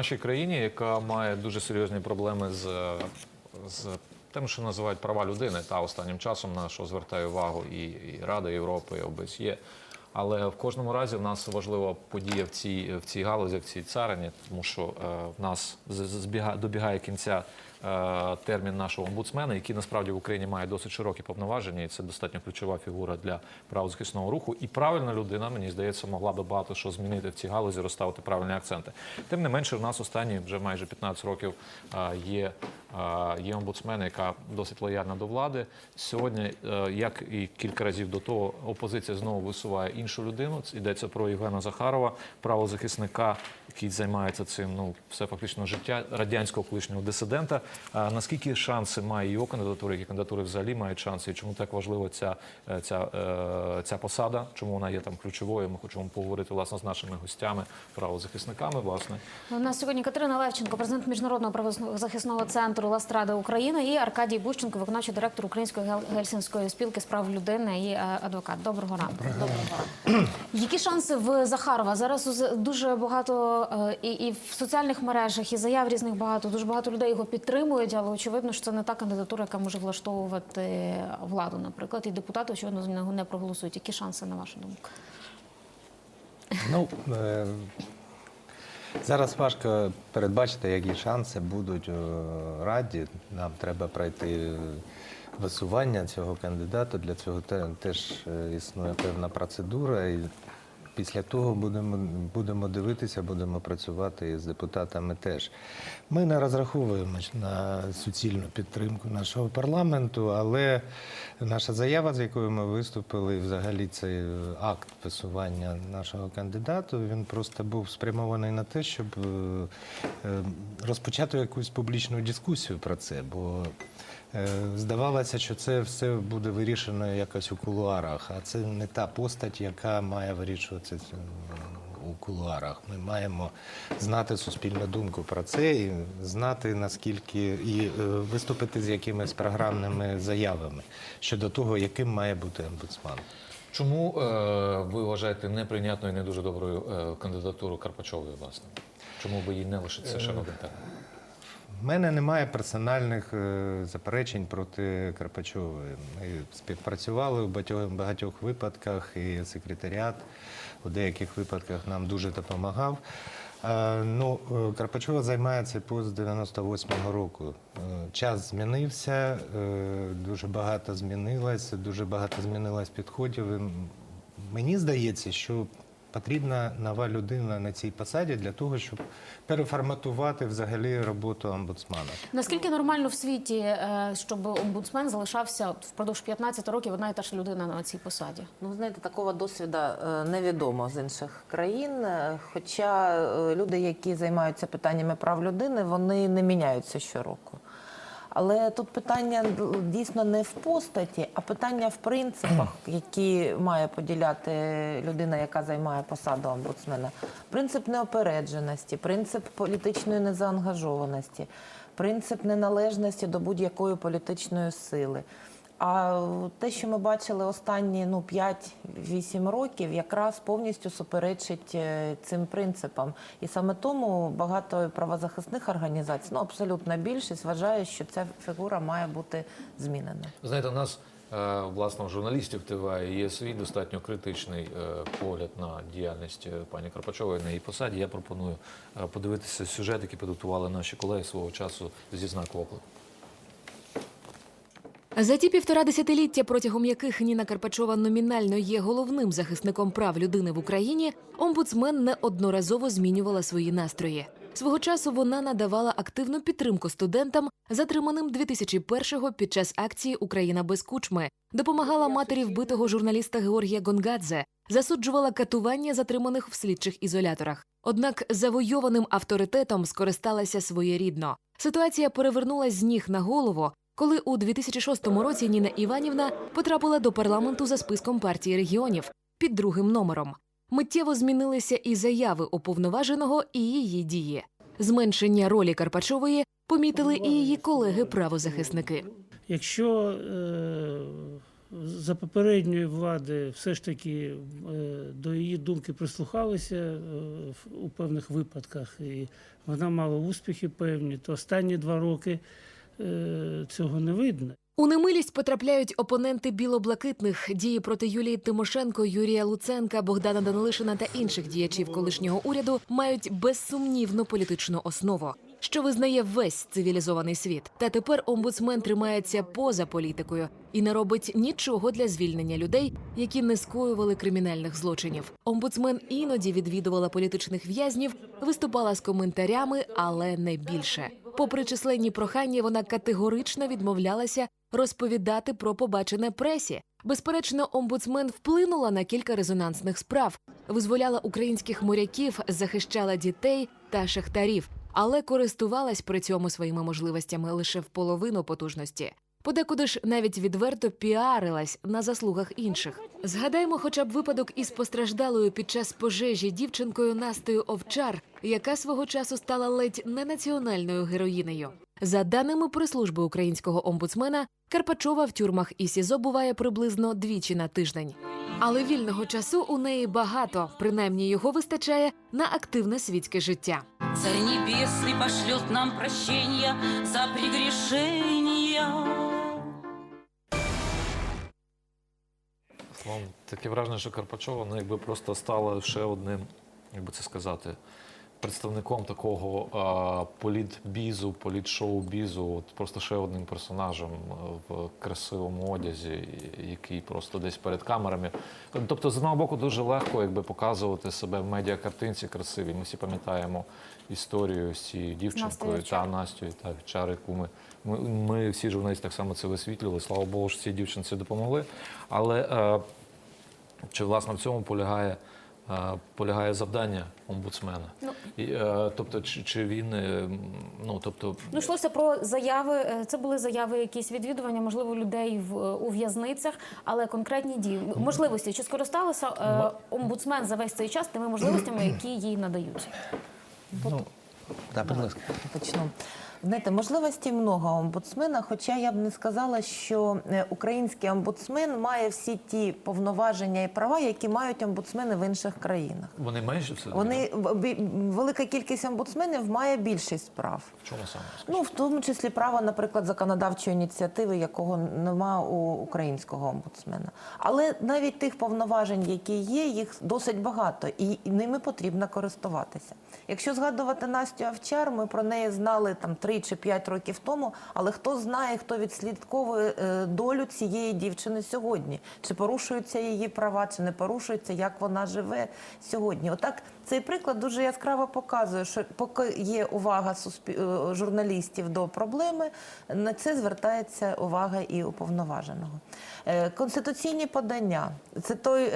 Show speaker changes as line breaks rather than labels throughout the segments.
нашій країні, яка має дуже серйозні проблеми з, з тим, що називають права людини, та останнім часом на що звертає увагу і, і Рада Європи, і ОБСЄ. Але в кожному разі в нас важлива подія в цій, в цій галузі, в цій царині, тому що е, в нас збіга- добігає кінця е, термін нашого омбудсмена, який насправді в Україні має досить широкі повноваження, і це достатньо ключова фігура для правозахисного руху. І правильна людина, мені здається, могла би багато що змінити в цій галузі, розставити правильні акценти. Тим не менше, в нас останні вже майже 15 років е, є, є омбудсмен, яка досить лояльна до влади. Сьогодні, е, як і кілька разів до того, опозиція знову висуває іншу людину. Йдеться про Євгена Захарова, правозахисника, який займається цим ну все фактично життя радянського колишнього дисидента. Наскільки шанси має його кандидатура, які кандидатури взагалі мають шанси, і чому так важлива ця, е, ця, е, ця посада? Чому вона є там ключовою? Ми хочемо поговорити власне з нашими гостями, правозахисниками. Власне,
У нас сьогодні Катерина Левченко, президент міжнародного правозахисного центру Ластрада України, і Аркадій Бущенко, виконавчий директор Української гельсінської спілки з прав людини і е, адвокат. Доброго ранку. Доброго. Які шанси в Захарова? Зараз дуже багато е, і, і в соціальних мережах, і заяв різних багато. Дуже багато людей його підтримують, але очевидно, що це не та кандидатура, яка може влаштовувати владу, наприклад, і депутати очевидно за нього не проголосують. Які шанси на вашу думку?
Ну, е, зараз важко передбачити, які шанси будуть у Раді. Нам треба пройти висування цього кандидата. Для цього те- теж е, існує певна процедура. Після того будемо, будемо дивитися, будемо працювати з депутатами теж. Ми не розраховуємо на суцільну підтримку нашого парламенту, але наша заява, з якою ми виступили, взагалі цей акт висування нашого кандидата, він просто був спрямований на те, щоб е, е, розпочати якусь публічну дискусію про це. Бо здавалося, що це все буде вирішено якось у кулуарах, а це не та постать, яка має вирішувати у кулуарах. Ми маємо знати суспільну думку про це і знати наскільки і е, виступити з якимись програмними заявами щодо того, яким має бути омбудсман.
чому е, ви вважаєте неприйнятною і не дуже доброю е, кандидатуру Карпачової, власне? Чому ви її не лишите ще на один термін?
У мене немає персональних е, заперечень проти Карпачової. Ми співпрацювали у багатьох, випадках, і секретаріат у деяких випадках нам дуже допомагав. Е, Ну, е, Карпачова займає цей пост з 98-го року. Час змінився, дуже багато змінилось, дуже багато змінилось підходів. Мені здається, що потрібна нова людина на цій посаді для того, щоб переформатувати взагалі роботу омбудсмана.
Наскільки нормально в світі, е, щоб омбудсмен залишався впродовж 15 років одна і та ж людина на цій посаді?
Ну, знаєте, такого досвіду е, невідомо з інших країн. Е, Хоча люди, які займаються питаннями прав людини, вони не міняються щороку. Але тут питання дійсно не в постаті, а питання в принципах, які має поділяти людина, яка займає посаду омбудсмена. Принцип неопередженості, принцип політичної незаангажованості, принцип неналежності до будь-якої політичної сили. А те, що ми бачили останні ну 5-8 років, якраз повністю суперечить е, цим принципам. І саме тому багато правозахисних організацій, ну абсолютна більшість, вважає, що ця фігура має бути змінена.
Знаєте, у нас е, власне журналістів ТВА є свій достатньо критичний е, погляд на діяльність пані Карпачової на її посаді. Я пропоную подивитися сюжет, який підготували наші колеги свого часу зі знаку оклику.
За ті півтора десятиліття, протягом яких Ніна Карпачова номінально є головним захисником прав людини в Україні, омбудсмен неодноразово змінювала свої настрої. Свого часу вона надавала активну підтримку студентам, затриманим 2001-го під час акції Україна без кучми, допомагала матері вбитого журналіста Георгія Гонгадзе, засуджувала катування затриманих в слідчих ізоляторах. Однак завойованим авторитетом скористалася своєрідно. Ситуація перевернулась з ніг на голову, коли у 2006 році Ніна Іванівна потрапила до парламенту за списком партії регіонів під другим номером. Миттєво змінилися і заяви уповноваженого, і її дії. Зменшення ролі Карпачової помітили і її колеги-правозахисники.
Якщо е, за попередньої влади все ж таки е, до її думки прислухалися е, у певних випадках, і вона мала успіхи певні, то останні два роки цього не видно.
У немилість потрапляють опоненти білоблакитних дії проти Юлії Тимошенко, Юрія Луценка, Богдана Данилишина та інших діячів колишнього уряду мають безсумнівну політичну основу, що визнає весь цивілізований світ. Та тепер омбудсмен тримається поза політикою і не робить нічого для звільнення людей, які не скоювали кримінальних злочинів. Омбудсмен іноді відвідувала політичних в'язнів, виступала з коментарями, але не більше. Попри численні прохання, вона категорично відмовлялася розповідати про побачене пресі. Безперечно, омбудсмен вплинула на кілька резонансних справ, визволяла українських моряків, захищала дітей та шахтарів, але користувалась при цьому своїми можливостями лише в половину потужності. Подекуди ж навіть відверто піарилась на заслугах інших. Згадаймо, хоча б випадок із постраждалою під час пожежі дівчинкою Настею Овчар, яка свого часу стала ледь не національною героїнею. За даними прес-служби українського омбудсмена, Карпачова в тюрмах і СІЗО буває приблизно двічі на тиждень. Але вільного часу у неї багато, принаймні його вистачає на активне світське життя.
Царь Небесный пошлет нам прощения за прегрешения.
Словом, таке враження, що Карпачова ну, якби просто стала ще одним, як би це сказати, представником такого а, політбізу, політшоу-бізу, от просто ще одним персонажем в красивому одязі, який просто десь перед камерами. Тобто, з одного боку, дуже легко якби, показувати себе в медіакартинці красивій. Ми всі пам'ятаємо історію з цією дівчинкою
Настею
та Настю, та Чар, яку ми, ми, ми всі журналісти так само це висвітлювали. Слава Богу, що цій дівчинці допомогли. Але е, чи власне в цьому полягає, е, полягає завдання омбудсмена?
Ну.
І, е, тобто, чи, чи він е, ну тобто
Ну, йшлося про заяви. Це були заяви, якісь відвідування, можливо, людей в у в'язницях, але конкретні дії можливості. Чи скористалася е, омбудсмен за весь цей час тими можливостями, які їй надають?
Ну, да, будь ласка.
Почну. Знаєте, можливостей много омбудсмена, хоча я б не сказала, що е, український омбудсмен має всі ті повноваження і права, які мають омбудсмени в інших країнах.
вони менше все
Вони велика кількість омбудсменів має більшість прав.
чому саме?
Ну, в тому числі право, наприклад, законодавчої ініціативи, якого нема у українського омбудсмена. Але навіть тих повноважень, які є, їх досить багато, і ними потрібно користуватися. Якщо згадувати Настю Овчар, ми про неї знали там 3 чи 5 років тому, але хто знає, хто відслідковує е, долю цієї дівчини сьогодні? Чи порушуються її права, чи не порушуються, як вона живе сьогодні? Отак цей приклад дуже яскраво показує, що поки є увага е, журналістів до проблеми, на це звертається увага і уповноваженого. Е, Конституційні подання це той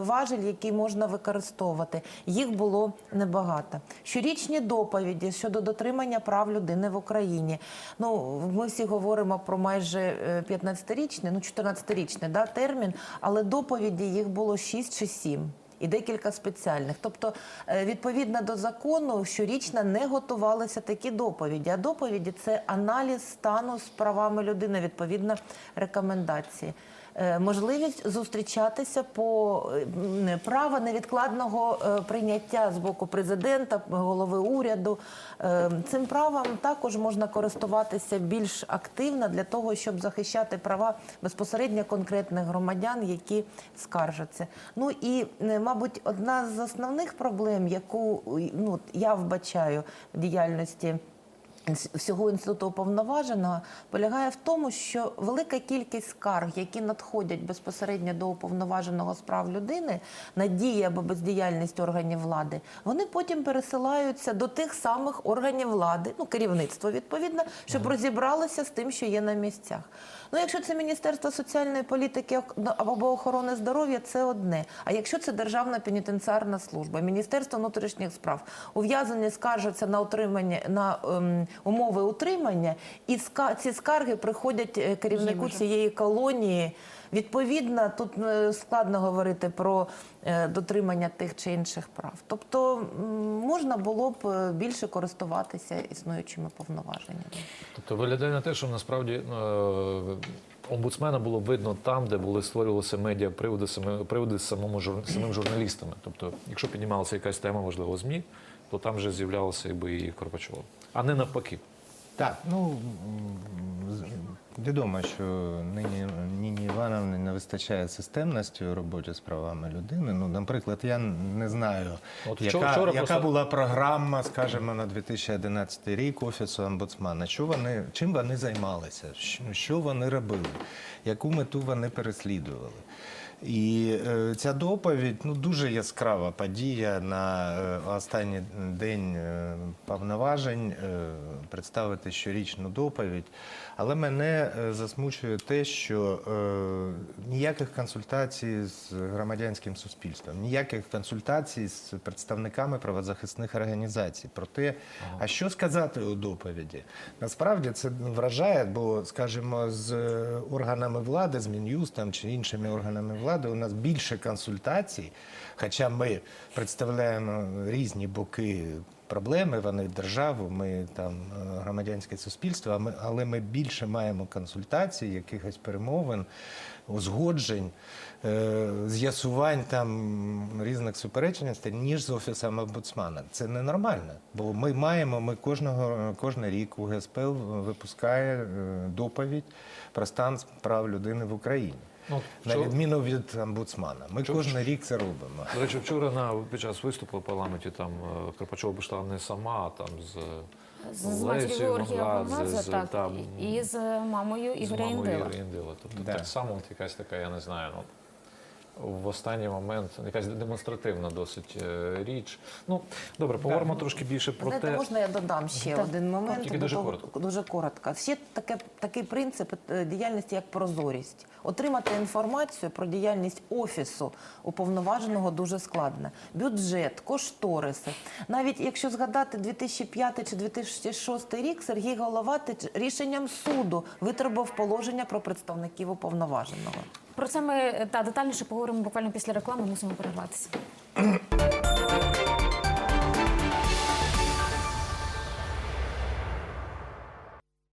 важель, який можна використовувати. Їх було небагато. Щорічні доповіді щодо дотримання прав людини в Україні. Ну, ми всі говоримо про майже е, 15-річний, ну 14-річний да, термін, але доповіді їх було 6 чи 7 і декілька спеціальних. Тобто, е, відповідно до закону, щорічно не готувалися такі доповіді. А доповіді це аналіз стану з правами людини, відповідно рекомендації. Е, Можливість зустрічатися по право невідкладного е, прийняття з боку президента, голови уряду. Е, Цим правом також можна користуватися більш активно для того, щоб захищати права безпосередньо конкретних громадян, які скаржаться. Ну і, мабуть, одна з основних проблем, яку ну, я вбачаю в діяльності. Всього інституту уповноваженого полягає в тому, що велика кількість скарг, які надходять безпосередньо до уповноваженого з прав людини на дії або бездіяльність органів влади, вони потім пересилаються до тих самих органів влади, ну керівництво відповідно, щоб розібралося з тим, що є на місцях. Ну, якщо це Міністерство соціальної політики ну, або охорони здоров'я, це одне. А якщо це Державна пенітенціарна служба, Міністерство внутрішніх справ, ув'язані скаржаться на утримання на ем, умови утримання, і ці скарги приходять е, керівнику цієї колонії. Відповідно, тут е, складно говорити про е, дотримання тих чи інших прав. Тобто можна було б більше користуватися існуючими повноваженнями.
Тобто виглядає на те, що насправді омбудсмена було видно там, де були створювалися медіа приводи, приводи самому жур- самим журналістами. Тобто, якщо піднімалася якась тема важлива ЗМІ, то там вже з'являлося і Корпачова, а не навпаки.
Так, ну відомо, що нині Ніні Івановні не вистачає системності у роботі з правами людини. Ну, наприклад, я не знаю,
От
яка,
вчора- вчора
яка
просто-
була програма, скажімо, на 2011 рік Офісу омбудсмана. Що вони, чим вони займалися? Що, що вони робили? Яку мету вони переслідували? І е, ця доповідь ну дуже яскрава подія на е, останній день е, повноважень е, представити щорічну доповідь. Але мене е, засмучує те, що е, ніяких консультацій з громадянським суспільством, ніяких консультацій з представниками правозахисних організацій про те, а що сказати у доповіді. Насправді це вражає, бо, скажімо, з е, органами влади, з Мін'юстом чи іншими органами влади у нас більше консультацій, хоча ми представляємо різні боки проблеми, вони державу, ми там е, громадянське суспільство, але ми більше маємо консультацій, якихось перемовин, узгоджень, е, з'ясувань там різних суперечностей, ніж з офісом омбудсмана. Це ненормально, бо ми маємо, ми кожного кожен рік УГСП випускає е, доповідь про стан прав людини в Україні.
Ну,
На
вчора-
відміну від омбудсмана. Ми кожен рік це робимо.
До речі, вчора на під час виступу в парламенті там е, Карпачова прийшла не сама, а там з,
З, з матір'ю Георгія
Гонгадзе,
так,
там,
і і з мамою Ігоря Індила.
Тобто
Да.
так само якась така, я не знаю, ну. В останній момент якась демонстративна досить е, річ. Ну добре, поговоримо трошки більше про
Знаєте,
те.
можна я додам ще
Так.
один момент?
Тільки
до
дуже
того-
коротко.
Дуже коротко. Ще таке, такий принцип е, діяльності, як прозорість. Отримати інформацію про діяльність офісу уповноваженого дуже складно. Бюджет, кошториси. Навіть якщо згадати 2005 чи 2006 рік, Сергій Головатич рішенням суду витребував положення про представників уповноваженого.
Про це ми та детальніше поговоримо буквально після реклами. Мусимо перерватися.